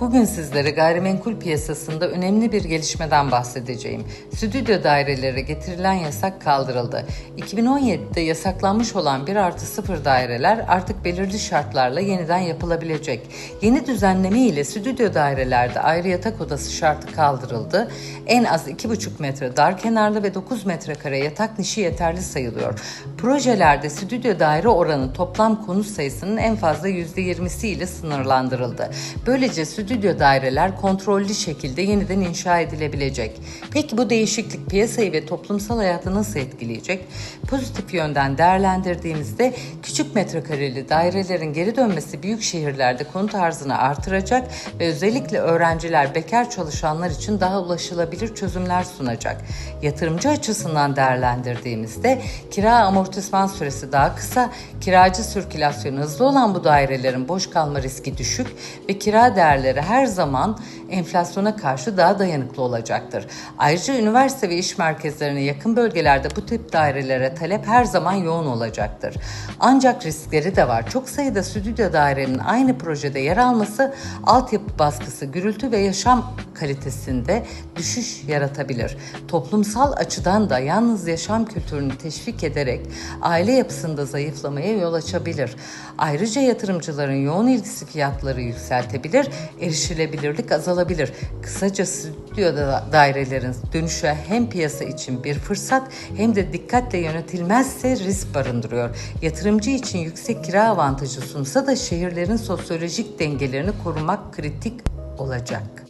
Bugün sizlere gayrimenkul piyasasında önemli bir gelişmeden bahsedeceğim. Stüdyo dairelere getirilen yasak kaldırıldı. 2017'de yasaklanmış olan 1 artı 0 daireler artık belirli şartlarla yeniden yapılabilecek. Yeni düzenleme ile stüdyo dairelerde ayrı yatak odası şartı kaldırıldı. En az 2,5 metre dar kenarlı ve 9 metrekare yatak nişi yeterli sayılıyor. Projelerde stüdyo daire oranı toplam konut sayısının en fazla %20'si ile sınırlandırıldı. Böylece stüdyo daireler kontrollü şekilde yeniden inşa edilebilecek. Peki bu değişiklik piyasayı ve toplumsal hayatı nasıl etkileyecek? Pozitif yönden değerlendirdiğimizde küçük metrekareli dairelerin geri dönmesi büyük şehirlerde konut arzını artıracak ve özellikle öğrenciler, bekar çalışanlar için daha ulaşılabilir çözümler sunacak. Yatırımcı açısından değerlendirdiğimizde kira amortisman süresi daha kısa, kiracı sirkülasyonu hızlı olan bu dairelerin boş kalma riski düşük ve kira değerleri her zaman enflasyona karşı daha dayanıklı olacaktır. Ayrıca üniversite ve iş merkezlerine yakın bölgelerde bu tip dairelere talep her zaman yoğun olacaktır. Ancak riskleri de var. Çok sayıda stüdyo dairenin aynı projede yer alması altyapı baskısı, gürültü ve yaşam kalitesinde düşüş yaratabilir. Toplumsal açıdan da yalnız yaşam kültürünü teşvik ederek aile yapısında zayıflamaya yol açabilir. Ayrıca yatırımcıların yoğun ilgisi fiyatları yükseltebilir, erişilebilirlik azalabilir. Kısaca stüdyo da- dairelerin dönüşü hem piyasa için bir fırsat hem de dikkatle yönetilmezse risk barındırıyor. Yatırımcı için yüksek kira avantajı sunsa da şehirlerin sosyolojik dengelerini korumak kritik olacak.